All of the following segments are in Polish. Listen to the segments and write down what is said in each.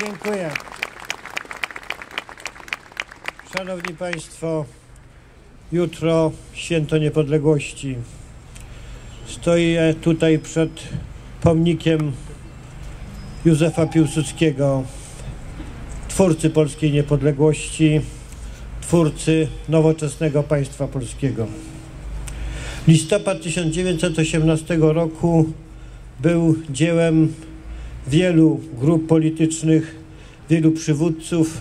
Dziękuję. Szanowni Państwo, jutro święto niepodległości. Stoję tutaj przed pomnikiem Józefa Piłsudskiego, twórcy polskiej niepodległości, twórcy nowoczesnego państwa polskiego. Listopad 1918 roku był dziełem wielu grup politycznych, wielu przywódców,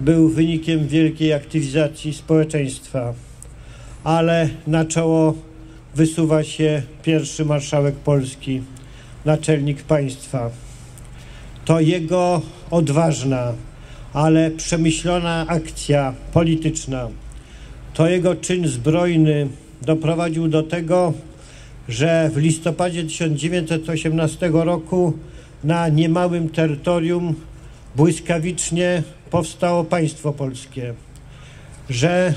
był wynikiem wielkiej aktywizacji społeczeństwa, ale na czoło wysuwa się pierwszy marszałek Polski, naczelnik państwa. To jego odważna, ale przemyślona akcja polityczna, to jego czyn zbrojny doprowadził do tego, że w listopadzie 1918 roku na niemałym terytorium błyskawicznie powstało państwo polskie, że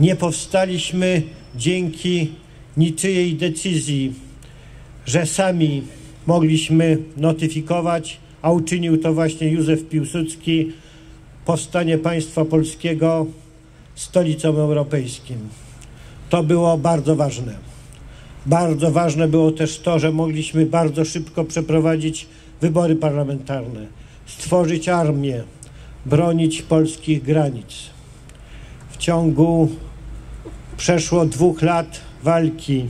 nie powstaliśmy dzięki niczyjej decyzji, że sami mogliśmy notyfikować, a uczynił to właśnie Józef Piłsudski, powstanie państwa polskiego stolicą europejskim. To było bardzo ważne. Bardzo ważne było też to, że mogliśmy bardzo szybko przeprowadzić wybory parlamentarne, stworzyć armię, bronić polskich granic. W ciągu przeszło dwóch lat walki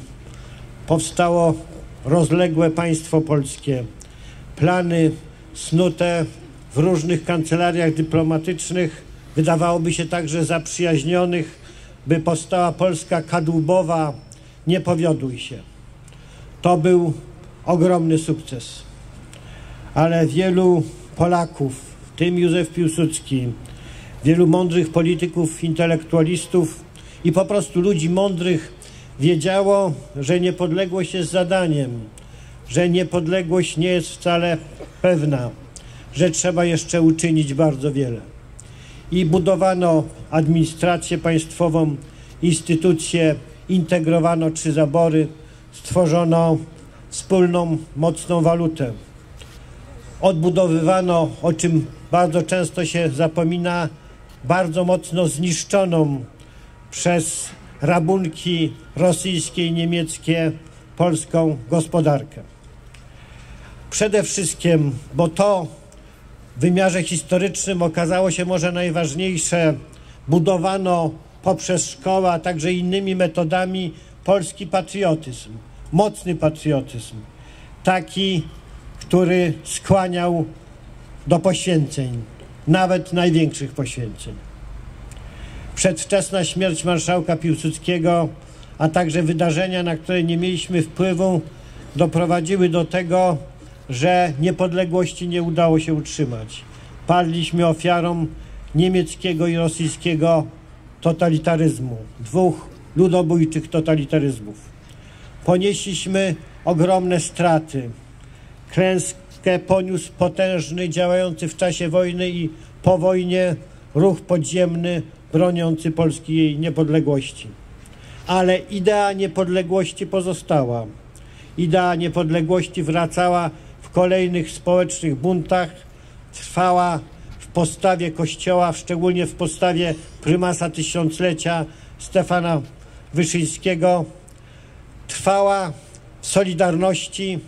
powstało rozległe państwo polskie. Plany snute w różnych kancelariach dyplomatycznych, wydawałoby się także zaprzyjaźnionych, by powstała Polska kadłubowa, nie powiodły się. To był ogromny sukces. Ale wielu Polaków, w tym Józef Piłsudski, wielu mądrych polityków, intelektualistów i po prostu ludzi mądrych wiedziało, że niepodległość jest zadaniem, że niepodległość nie jest wcale pewna, że trzeba jeszcze uczynić bardzo wiele. I budowano administrację państwową, instytucje, integrowano trzy zabory, stworzono wspólną, mocną walutę. Odbudowywano, o czym bardzo często się zapomina, bardzo mocno zniszczoną przez rabunki rosyjskie i niemieckie polską gospodarkę. Przede wszystkim, bo to wymiarze historycznym okazało się może najważniejsze, budowano poprzez szkołę, a także innymi metodami polski patriotyzm, mocny patriotyzm, taki, który skłaniał do poświęceń, nawet największych poświęceń. Przedwczesna śmierć marszałka Piłsudskiego, a także wydarzenia, na które nie mieliśmy wpływu, doprowadziły do tego, że niepodległości nie udało się utrzymać. Padliśmy ofiarą niemieckiego i rosyjskiego totalitaryzmu, dwóch ludobójczych totalitaryzmów. Ponieśliśmy ogromne straty. Klęskę poniósł potężny, działający w czasie wojny i po wojnie ruch podziemny broniący Polski jej niepodległości. Ale idea niepodległości pozostała. Idea niepodległości wracała kolejnych społecznych buntach, trwała w postawie Kościoła, szczególnie w postawie prymasa tysiąclecia Stefana Wyszyńskiego, trwała w Solidarności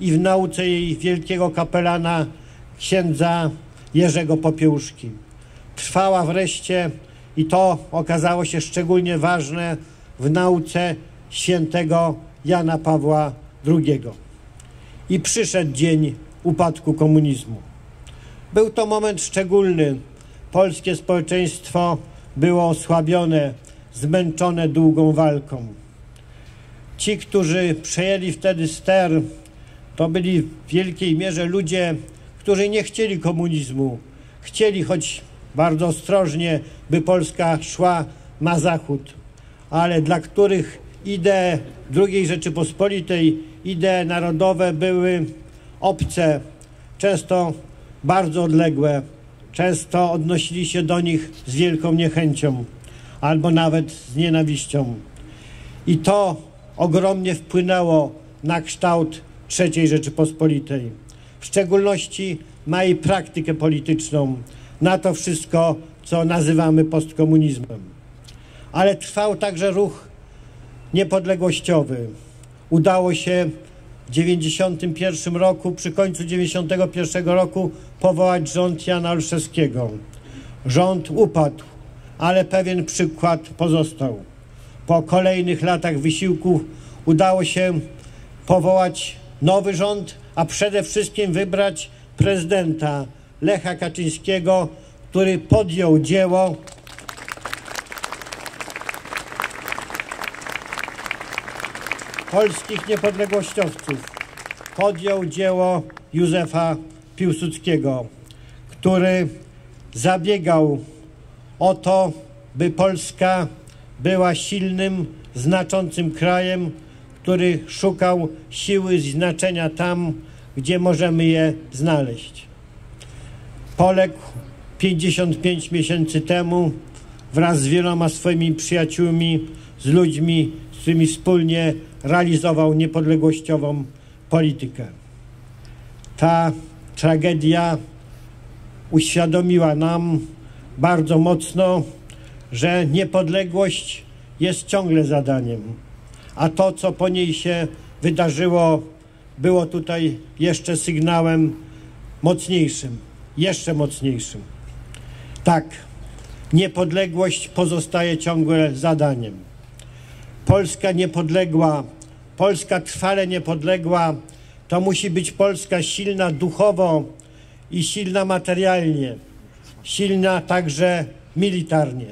i w nauce jej wielkiego kapelana księdza Jerzego Popiełuszki. Trwała wreszcie i to okazało się szczególnie ważne w nauce świętego Jana Pawła II. I przyszedł dzień upadku komunizmu. Był to moment szczególny. Polskie społeczeństwo było osłabione, zmęczone długą walką. Ci, którzy przejęli wtedy ster, to byli w wielkiej mierze ludzie, którzy nie chcieli komunizmu. Chcieli, choć bardzo ostrożnie, by Polska szła na zachód, ale dla których idee II Rzeczypospolitej, idee narodowe były obce, często bardzo odległe, często odnosili się do nich z wielką niechęcią. albo nawet z nienawiścią. I to ogromnie wpłynęło na kształt III Rzeczypospolitej. W szczególności na jej praktykę polityczną, na to wszystko, co nazywamy postkomunizmem. Ale trwał także ruch niepodległościowy. Udało się w 91 roku, przy końcu 91 roku powołać rząd Jana Olszewskiego. Rząd upadł, ale pewien przykład pozostał. Po kolejnych latach wysiłków udało się powołać nowy rząd, a przede wszystkim wybrać prezydenta Lecha Kaczyńskiego, który podjął dzieło polskich niepodległościowców. Podjął dzieło Józefa Piłsudskiego, który zabiegał o to, by Polska była silnym, znaczącym krajem, który szukał siły i znaczenia tam, gdzie możemy je znaleźć. Poległ 55 miesięcy temu wraz z wieloma swoimi przyjaciółmi, z ludźmi, z którymi wspólnie realizował niepodległościową politykę. Ta tragedia uświadomiła nam bardzo mocno, że niepodległość jest ciągle zadaniem, a to, co po niej się wydarzyło, było tutaj jeszcze sygnałem mocniejszym, jeszcze mocniejszym. Tak, niepodległość pozostaje ciągle zadaniem. Polska niepodległa, Polska trwale niepodległa, to musi być Polska silna duchowo i silna materialnie, silna także militarnie.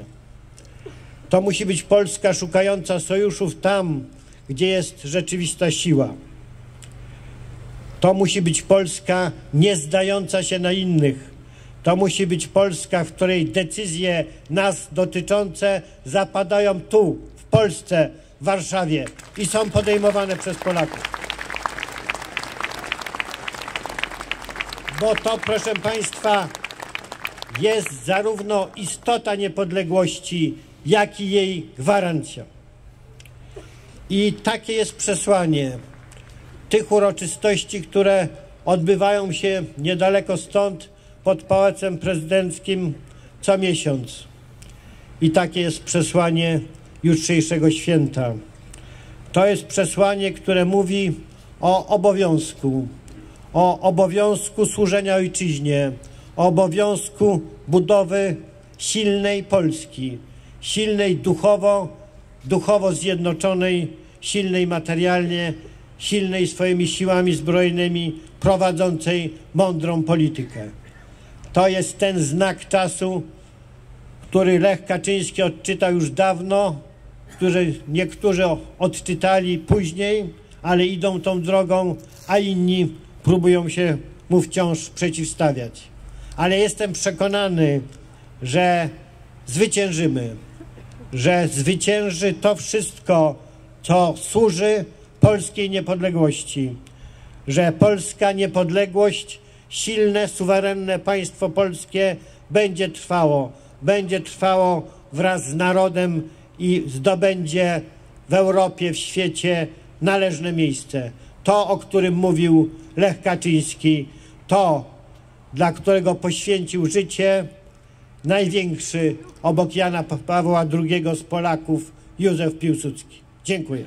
To musi być Polska szukająca sojuszów tam, gdzie jest rzeczywista siła. To musi być Polska nie zdająca się na innych. To musi być Polska, w której decyzje nas dotyczące zapadają tu, w Polsce, w Warszawie i są podejmowane przez Polaków. Bo to, proszę Państwa, jest zarówno istota niepodległości, jak i jej gwarancja. I takie jest przesłanie tych uroczystości, które odbywają się niedaleko stąd, pod Pałacem Prezydenckim co miesiąc. I takie jest przesłanie jutrzejszego święta. To jest przesłanie, które mówi o obowiązku, o obowiązku służenia ojczyźnie, o obowiązku budowy silnej Polski, silnej duchowo, duchowo zjednoczonej, silnej materialnie, silnej swoimi siłami zbrojnymi, prowadzącej mądrą politykę. To jest ten znak czasu, który Lech Kaczyński odczytał już dawno, który niektórzy odczytali później, ale idą tą drogą, a inni próbują się mu wciąż przeciwstawiać. Ale jestem przekonany, że zwyciężymy, że zwycięży to wszystko, co służy polskiej niepodległości, że polska niepodległość, silne, suwerenne państwo polskie będzie trwało, będzie trwało wraz z narodem i zdobędzie w Europie, w świecie należne miejsce. To, o którym mówił Lech Kaczyński, to, dla którego poświęcił życie największy obok Jana Pawła II z Polaków, Józef Piłsudski. Dziękuję.